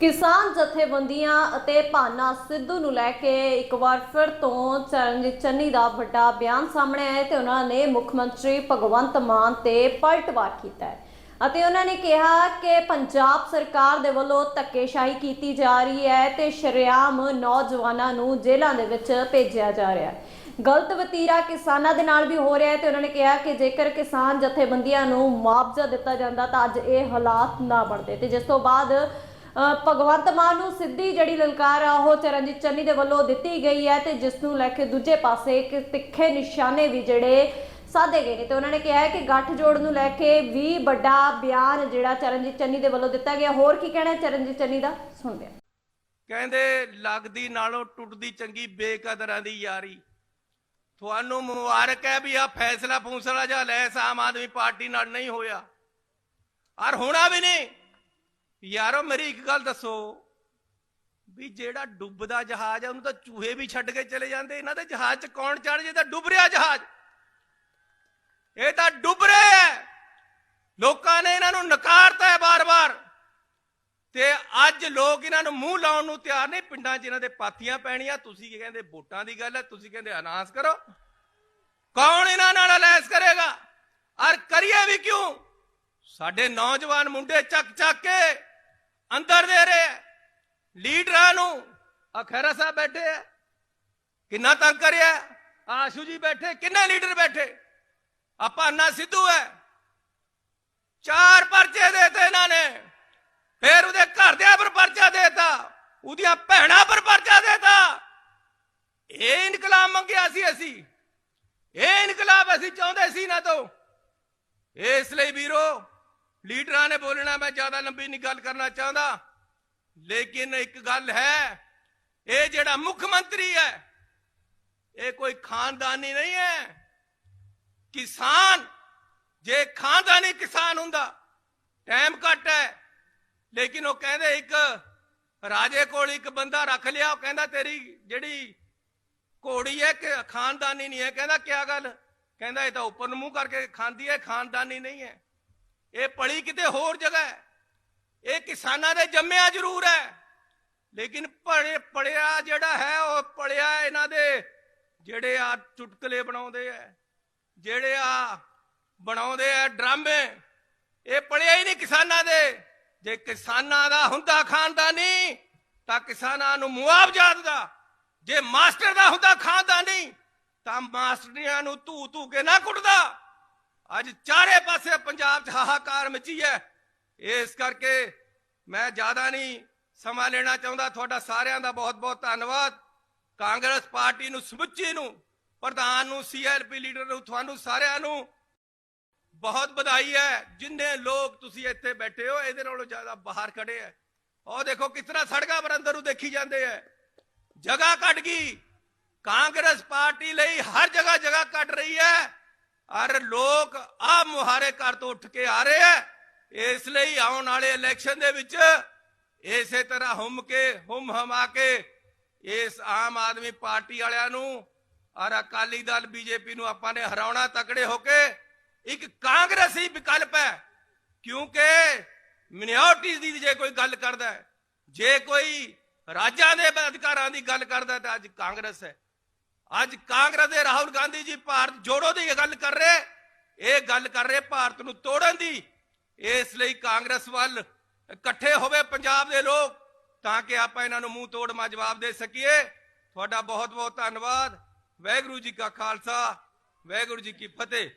ਕਿਸਾਨ ਜਥੇਬੰਦੀਆਂ ਅਤੇ ਭਾਨਾ ਸਿੱਧੂ ਨੂੰ ਲੈ ਕੇ ਇੱਕ ਵਾਰ ਫਿਰ ਤੋਂ ਚਰਨਜੀਤ ਚੰਨੀ ਦਾ ਵੱਡਾ ਬਿਆਨ ਸਾਹਮਣੇ ਆਇਆ ਤੇ ਉਹਨਾਂ ਨੇ ਮੁੱਖ ਮੰਤਰੀ ਭਗਵੰਤ ਮਾਨ ਤੇ ਪਲਟਵਾਰ ਕੀਤਾ ਹੈ। ਅਤੇ ਉਹਨਾਂ ਨੇ ਕਿਹਾ ਕਿ ਪੰਜਾਬ ਸਰਕਾਰ ਦੇ ਵੱਲੋਂ ਧੱਕੇਸ਼ਾਹੀ ਕੀਤੀ ਜਾ ਰਹੀ ਹੈ ਤੇ ਸ਼ਰੇਆਮ ਨੌਜਵਾਨਾਂ ਨੂੰ ਜੇਲ੍ਹਾਂ ਦੇ ਵਿੱਚ ਭੇਜਿਆ ਜਾ ਰਿਹਾ ਹੈ। ਗਲਤ ਵਤੀਰਾ ਕਿਸਾਨਾਂ ਦੇ ਨਾਲ ਵੀ ਹੋ ਰਿਹਾ ਹੈ ਤੇ ਉਹਨਾਂ ਨੇ ਕਿਹਾ ਕਿ ਜੇਕਰ ਕਿਸਾਨ ਜਥੇਬੰਦੀਆਂ ਨੂੰ ਮੁਆਵਜ਼ਾ ਦਿੱਤਾ ਜਾਂਦਾ ਤਾਂ ਅੱਜ ਇਹ ਹਾਲਾਤ ਨਾ ਬਣਦੇ। ਤੇ ਜਿਸ ਤੋਂ ਬਾਅਦ ਭਗਵੰਤ ਮਾਨ ਨੂੰ ਸਿੱਧੀ ਜਿਹੜੀ ਲਲਕਾਰ ਆ, ਉਹ ਚਰਨਜੀਤ ਚੰਨੀ ਦੇ ਵੱਲੋਂ ਦਿੱਤੀ ਗਈ ਹੈ ਤੇ ਜਿਸ ਨੂੰ ਲੈ ਕੇ ਦੂਜੇ ਪਾਸੇ ਇੱਕ ਤਿੱਖੇ ਨਿਸ਼ਾਨੇ ਵੀ ਜਿਹੜੇ ਸਾਧੇ ਗਏ ਨੇ। ਤੇ ਉਹਨਾਂ ਨੇ ਕਿਹਾ ਹੈ ਕਿ ਗੱਠ ਨੂੰ ਲੈ ਕੇ ਵੀ ਵੱਡਾ ਬਿਆਨ ਜਿਹੜਾ ਚਰਨਜੀਤ ਚੰਨੀ ਦੇ ਵੱਲੋਂ ਦਿੱਤਾ ਗਿਆ। ਹੋਰ ਕੀ ਕਹਿਣਾ ਚਰਨਜੀਤ ਚੰਨੀ ਦਾ? ਸੁਣਦੇ ਹਾਂ। ਕਹਿੰਦੇ, ਲੱਗਦੀ ਨਾਲੋਂ ਟੁੱਟਦੀ ਚੰਗੀ ਬੇਕਦਰਾਂ ਦੀ ਯਾਰੀ। ਤੁਹਾਨੂੰ ਮੁਬਾਰਕ ਹੈ ਵੀ ਆ ਫੈਸਲਾ ਫੂਸਲਾ ਜਾਂ ਲੈਸ ਆਮ ਆਦਮੀ ਪਾਰਟੀ ਨਾਲ ਨਹੀਂ ਹੋਇਆ। ਔਰ ਹੋਣਾ ਵੀ ਨਹੀਂ। ਯਾਰੋ ਮੇਰੀ ਇੱਕ ਗੱਲ ਦੱਸੋ, ਵੀ ਜਿਹੜਾ ਡੁੱਬਦਾ ਜਹਾਜ਼ ਹੈ ਉਹਨੂੰ ਤਾਂ ਚੂਹੇ ਵੀ ਛੱਡ ਕੇ ਚਲੇ ਜਾਂਦੇ, ਇਹਨਾਂ ਦੇ ਜਹਾਜ਼ 'ਚ ਕੌਣ ਚੜ ਜੇ ਤਾਂ ਡੁੱਬ ਰਿਹਾ ਜਹਾਜ਼? ਇਹ ਤਾਂ ਡੁੱਬ ਰਿਹਾ ਹੈ ਲੋਕਾਂ ਨੇ ਇਹਨਾਂ ਨੂੰ ਨਕਾਰਤਾ ਹੈ ਬਾਰ-ਬਾਰ। ਤੇ ਅੱਜ ਲੋਕ ਇਹਨਾਂ ਨੂੰ ਮੂੰਹ ਲਾਉਣ ਨੂੰ ਤਿਆਰ ਨਹੀਂ ਪਿੰਡਾਂ 'ਚ ਇਹਨਾਂ ਦੇ ਪਾਥੀਆਂ ਪੈਣੀਆਂ। ਤੁਸੀਂ ਕੀ ਕਹਿੰਦੇ, ਵੋਟਾਂ ਦੀ ਗੱਲ ਹੈ ਤੁਸੀਂ ਕਹਿੰਦੇ ਅਨਾਉਂਸ ਕਰੋ। ਕੌਣ ਇਹਨਾਂ ਨਾਲ ਅਲਾਇੰਸ ਕਰੇਗਾ? ਔਰ ਕਰੀਏ ਵੀ ਕਿਉਂ? ਸਾਡੇ ਨੌਜਵਾਨ ਮੁੰਡੇ ਚੱਕ ਚੱਕ ਕੇ ਅੰਦਰ ਦੇ ਰਹੇ ਹੈ। ਲੀਡਰਾਂ ਨੂੰ ਅਖੈਰਾ ਸਾਹਿਬ ਬੈਠੇ ਹੈ ਕਿੰਨਾ ਤੰਗ ਕਰਿਆ? ਆਸ਼ੂ ਜੀ ਬੈਠੇ, ਕਿੰਨੇ ਲੀਡਰ ਬੈਠੇ? ਆਪਾਂ ਨਾ ਸਿੱਧੂ ਹੈ ਚਾਰ ਪਰਚੇ ਦੇਤੇ ਇਹਨਾਂ ਨੇ। ਫਿਰ ਉਹਦੇ ਘਰਦਿਆਂ ਪਰ ਪਰਚਾ ਦੇਤਾ। ਉਹਦੀਆਂ ਭੈਣਾਂ ਪਰ ਪਰਚਾ ਦੇਤਾ। ਇਹ ਇਨਕਲਾਬ ਮੰਗਿਆ ਸੀ ਅਸੀਂ। ਇਹ ਇਨਕਲਾਬ ਅਸੀਂ ਚਾਹੁੰਦੇ ਸੀ ਨਾ ਤੋਂ। ਇਸ ਲਈ ਵੀਰੋ ਲੀਡਰਾਂ ਨੇ ਬੋਲਣਾ, ਮੈਂ ਜ਼ਿਆਦਾ ਲੰਬੀ ਨਹੀਂ ਗੱਲ ਕਰਨਾ ਚਾਹੁੰਦਾ। ਲੇਕਿਨ ਇੱਕ ਗੱਲ ਹੈ, ਇਹ ਜਿਹੜਾ ਮੁੱਖ ਮੰਤਰੀ ਹੈ, ਇਹ ਕੋਈ ਖਾਨਦਾਨੀ ਨਹੀਂ ਹੈ। ਕਿਸਾਨ, ਜੇ ਖਾਨਦਾਨੀ ਕਿਸਾਨ ਹੁੰਦਾ, ਟਾਈਮ ਘੱਟ ਹੈ। ਲੇਕਿਨ ਉਹ ਕਹਿੰਦੇ ਇੱਕ ਰਾਜੇ ਕੋਲ ਇੱਕ ਬੰਦਾ ਰੱਖ ਲਿਆ, ਉਹ ਕਹਿੰਦਾ, ਤੇਰੀ ਜਿਹੜੀ ਘੋੜੀ ਹੈ, ਕਿ ਖਾਨਦਾਨੀ ਨਹੀਂ ਹੈ। ਕਹਿੰਦਾ, ਕਿਆ ਗੱਲ? ਕਹਿੰਦਾ, ਇਹ ਤਾਂ ਉੱਪਰ ਨੂੰ ਮੂੰਹ ਕਰਕੇ ਖਾਂਦੀ ਹੈ, ਖਾਨਦਾਨੀ ਨਹੀਂ ਹੈ। ਇਹ ਪੜੀ ਕਿਤੇ ਹੋਰ ਜਗ੍ਹਾ ਹੈ। ਇਹ ਕਿਸਾਨਾਂ ਦੇ ਜੰਮਿਆ ਜ਼ਰੂਰ ਹੈ। ਲੇਕਿਨ ਪੜੇ ਪੜਿਆ ਜਿਹੜਾ ਹੈ, ਉਹ ਪੜਿਆ ਇਹਨਾਂ ਦੇ ਜਿਹੜੇ ਆ ਚੁਟਕਲੇ ਬਣਾਉਂਦੇ ਆ, ਜਿਹੜੇ ਆ ਬਣਾਉਂਦੇ ਆ ਡਰਾਮੇ, ਇਹ ਪੜਿਆ ਹੀ ਨਹੀਂ ਕਿਸਾਨਾਂ ਦੇ। ਜੇ ਕਿਸਾਨਾਂ ਦਾ ਹੁੰਦਾ ਖਾਨਦਾਨੀ, ਤਾਂ ਕਿਸਾਨਾਂ ਨੂੰ ਮੁਆਵਜ਼ਾ ਦਿੰਦਾ। ਜੇ ਮਾਸਟਰ ਦਾ ਹੁੰਦਾ ਖਾਨਦਾਨੀ, ਤਾਂ ਮਾਸਟਰੀਆਂ ਨੂੰ ਧੂ ਧੂ ਕੇ ਨਾ ਕੁੱਟਦਾ। ਅੱਜ ਚਾਰੇ ਪਾਸੇ ਪੰਜਾਬ 'ਚ ਹਾਹਾਕਾਰ ਮਚੀ ਹੈ। ਇਸ ਕਰਕੇ ਮੈਂ ਜ਼ਿਆਦਾ ਨਹੀਂ ਸਮਾਂ ਲੈਣਾ ਚਾਹੁੰਦਾ। ਤੁਹਾਡਾ ਸਾਰਿਆਂ ਦਾ ਬਹੁਤ ਬਹੁਤ ਧੰਨਵਾਦ। ਕਾਂਗਰਸ ਪਾਰਟੀ ਨੂੰ ਸਮੁੱਚੀ ਨੂੰ, ਪ੍ਰਧਾਨ ਨੂੰ ਸੀਐਲਪੀ ਲੀਡਰ ਨੂੰ, ਤੁਹਾਨੂੰ ਸਾਰਿਆਂ ਨੂੰ ਬਹੁਤ ਵਧਾਈ ਹੈ। ਜਿੰਨੇ ਲੋਕ ਤੁਸੀਂ ਇੱਥੇ ਬੈਠੇ ਹੋ, ਇਹਦੇ ਨਾਲੋਂ ਜ਼ਿਆਦਾ ਬਾਹਰ ਖੜੇ ਹੈ। ਉਹ ਦੇਖੋ ਕਿਸ ਤਰ੍ਹਾਂ ਸੜਕਾਂ ਪਰ ਅੰਦਰ ਨੂੰ ਦੇਖੀ ਜਾਂਦੇ ਹੈ। ਜਗ੍ਹਾ ਕੱਢ ਗਈ। ਕਾਂਗਰਸ ਪਾਰਟੀ ਲਈ ਹਰ ਜਗ੍ਹਾ ਜਗ੍ਹਾ ਕੱਢ ਰਹੀ ਹੈ। ਔਰ ਲੋਕ ਆ ਮੁਹਾਰੇ ਘਰ ਤੋਂ ਉੱਠ ਕੇ ਆ ਰਹੇ ਹੈ ਇਸ ਲਈ ਆਉਣ ਵਾਲੇ ਇਲੈਕਸ਼ਨ ਦੇ ਵਿੱਚ ਇਸੇ ਤਰ੍ਹਾਂ ਹੁਮ ਕੇ, ਹੁਮ ਹਮਾ ਕੇ ਇਸ ਆਮ ਆਦਮੀ ਪਾਰਟੀ ਵਾਲਿਆਂ ਨੂੰ ਔਰ ਅਕਾਲੀ ਦਲ, ਬੀਜੇਪੀ ਨੂੰ ਆਪਾਂ ਨੇ ਹਰਾਉਣਾ ਤਕੜੇ ਹੋ ਕੇ ਇੱਕ ਕਾਂਗਰਸੀ ਵਿਕਲਪ ਹੈ। ਕਿਉਂਕਿ ਮਿਨੋਰਟੀਜ਼ ਦੀ ਜੇ ਕੋਈ ਗੱਲ ਕਰਦਾ ਹੈ, ਜੇ ਕੋਈ ਰਾਜਾਂ ਦੇ ਅਧਿਕਾਰਾਂ ਦੀ ਗੱਲ ਕਰਦਾ ਤਾਂ ਅੱਜ ਕਾਂਗਰਸ ਹੈ। ਅੱਜ ਕਾਂਗਰਸ ਦੇ ਰਾਹੁਲ ਗਾਂਧੀ ਜੀ ਭਾਰਤ ਜੋੜੋ ਦੀ ਗੱਲ ਕਰ ਰਹੇ, ਇਹ ਗੱਲ ਕਰ ਰਹੇ ਭਾਰਤ ਨੂੰ ਤੋੜਨ ਦੀ। ਇਸ ਲਈ ਕਾਂਗਰਸ ਵੱਲ ਇਕੱਠੇ ਹੋਵੇ ਪੰਜਾਬ ਦੇ ਲੋਕ, ਤਾਂ ਕਿ ਆਪਾਂ ਇਹਨਾਂ ਨੂੰ ਮੂੰਹ ਤੋੜ ਮਾ ਜਵਾਬ ਦੇ ਸਕੀਏ। ਤੁਹਾਡਾ ਬਹੁਤ ਬਹੁਤ ਧੰਨਵਾਦ। ਵਾਹਿਗੁਰੂ ਜੀ ਕਾ ਖਾਲਸਾ, ਵਾਹਿਗੁਰੂ ਜੀ ਕੀ ਫਤਿਹ।